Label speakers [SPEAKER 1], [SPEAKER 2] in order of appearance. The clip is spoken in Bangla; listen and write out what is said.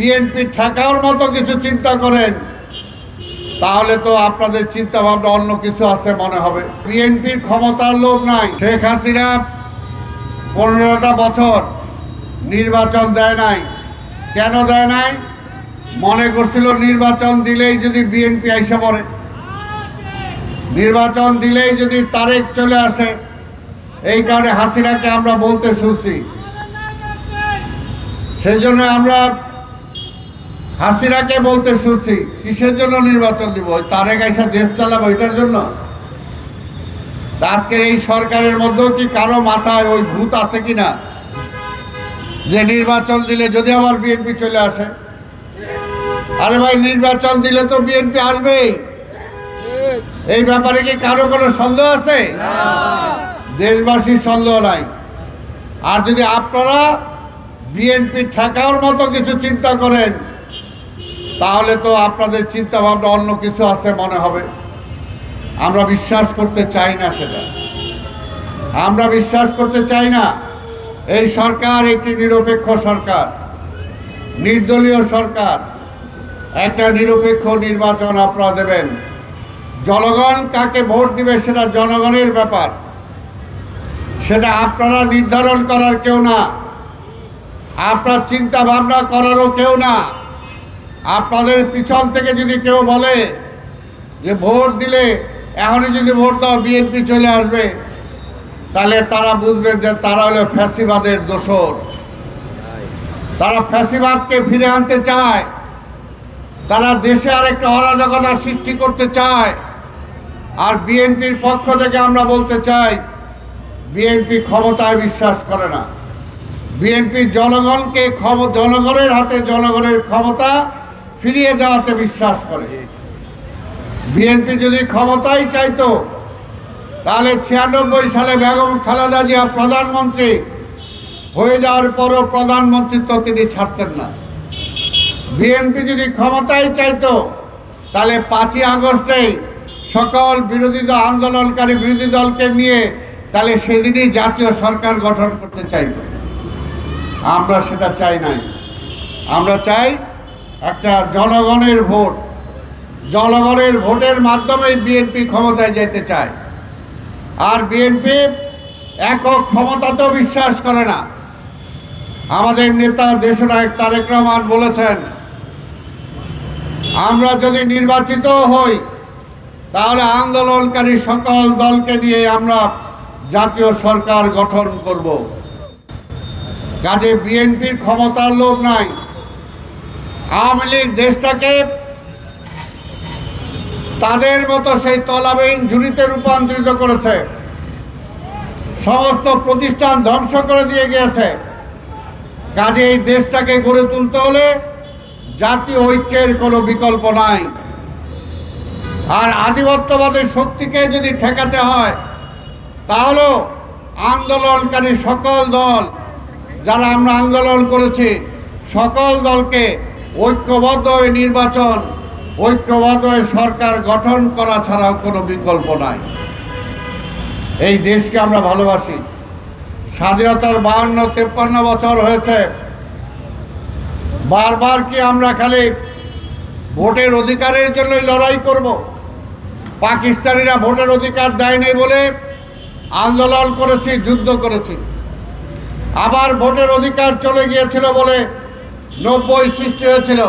[SPEAKER 1] বিএনপি ঠেকার মতো কিছু চিন্তা করেন, তাহলে তো আপনাদের চিন্তা ভাবনা অন্য কিছু আছে মনে হবে। বিএনপির ক্ষমতার লোভ নাই। শেখ হাসিনা পনেরোটা বছর নির্বাচন দেয় নাই। কেন দেয় নাই? মনে করছিল নির্বাচন দিলেই যদি বিএনপি আইসা পড়ে। নির্বাচন দিলেই যদি তারেক চলে আসে, এই কারণে হাসিনাকে আমরা বলতে শুনছি। সেই জন্য আমরা হাসিনাকে বলতে শুনছি, কিসের জন্য নির্বাচন দিব? ওই আইসা দেশ চালাবো এটার জন্য? আজকের এই সরকারের মধ্যেও কি কারও মাথায় ওই ভূত আছে কিনা? যে নির্বাচন দিলে যদি আবার বিএনপি চলে আসে। আরে ভাই, নির্বাচন দিলে তো বিএনপি আসবেই। এই ব্যাপারে কি কারও কোনো সন্দেহ আছে? দেশবাসীর সন্দেহ নাই। আর যদি আপনারা বিএনপি ঠেকার মতো কিছু চিন্তা করেন তাহলে তো আপনাদের চিন্তা ভাবনা অন্য কিছু আছে মনে হবে। আমরা বিশ্বাস করতে চাই না সেটা। আমরা বিশ্বাস করতে চাই না, এই সরকার একটি নিরপেক্ষ সরকার, নির্দলীয় সরকার। একটা নিরপেক্ষ নির্বাচন আপনারা দেবেন। জনগণ কাকে ভোট দিবে সেটা জনগণের ব্যাপার। সেটা আপনারা নির্ধারণ করার কেউ না। আপনার চিন্তা ভাবনা করারও কেউ না। আপনাদের পিছন থেকে যদি কেউ বলে যে ভোট দিলে, এখনই যদি ভোট দাও, বিএনপি চলে আসবে, তাহলে তারা বুঝবেন যে তারা হলো ফ্যাসিবাদের দোসর তারা ফ্যাসিবাদকে ফিরে আনতে চায়। তারা দেশে আরেকটা অরাজকতা সৃষ্টি করতে চায়। আর বিএনপির পক্ষ থেকে আমরা বলতে চাই, বিএনপি ক্ষমতায় বিশ্বাস করে না। বিএনপি জনগণকে ক্ষম জনগণের হাতে জনগণের ক্ষমতা ফিরিয়ে দেওয়াতে বিশ্বাস করে। বিএনপি যদি ক্ষমতাই চাইতো, তাহলে ছিয়ানব্বই সালে বেগম খালেদা জিয়া প্রধানমন্ত্রী হয়ে যাওয়ার পরও প্রধানমন্ত্রিত্ব তিনি ছাড়তেন না। বিএনপি যদি ক্ষমতায় চাইতো, তাহলে পাঁচই আগস্টেই সকল বিরোধী দল, আন্দোলনকারী বিরোধী দলকে নিয়ে তাহলে সেদিনই জাতীয় সরকার গঠন করতে চাইতো। আমরা সেটা চাই নাই। আমরা চাই একটা জনগণের ভোট। জনগণের ভোটের মাধ্যমে বিএনপি ক্ষমতায় যেতে চায়। আর বিএনপি একক ক্ষমতাতেও বিশ্বাস করে না। আমাদের নেতা দেশনায়ক তারেক রহমান বলেছেন, আমরা যদি নির্বাচিত হই, তাহলে আন্দোলনকারী সকল দলকে নিয়ে আমরা জাতীয় সরকার গঠন করব। কাজে বিএনপির ক্ষমতার লোভ নাই। আওয়ামী লীগ দেশটাকে তাদের মতো সেই তলাবিহীন ঝুড়িতে রূপান্তরিত করেছে। সমস্ত প্রতিষ্ঠান ধ্বংস করে দিয়ে গিয়েছে। কাজে এই দেশটাকে গড়ে তুলতে হলে জাতীয় ঐক্যের কোনো বিকল্প নাই। আর আধিপত্যবাদের শক্তিকে যদি ঠেকাতে হয় তাহলে আন্দোলনকারী সকল দল, যারা আমরা আন্দোলন করেছি, সকল দলকে ঐক্যবদ্ধ হয়ে নির্বাচন, ঐক্যবদ্ধ হয়ে সরকার গঠন করা ছাড়াও কোনো বিকল্প নাই। এই দেশকে আমরা ভালোবাসি। স্বাধীনতার বাহান্ন, তেপ্পান্ন বছর হয়েছে। বারবার কি আমরা খালি ভোটের অধিকারের জন্য লড়াই করব? পাকিস্তানিরা ভোটের অধিকার দেয়নি বলে আন্দোলন করেছি, যুদ্ধ করেছি। আবার ভোটের অধিকার চলে গিয়েছিল বলে নব্বই সৃষ্টি হয়েছিল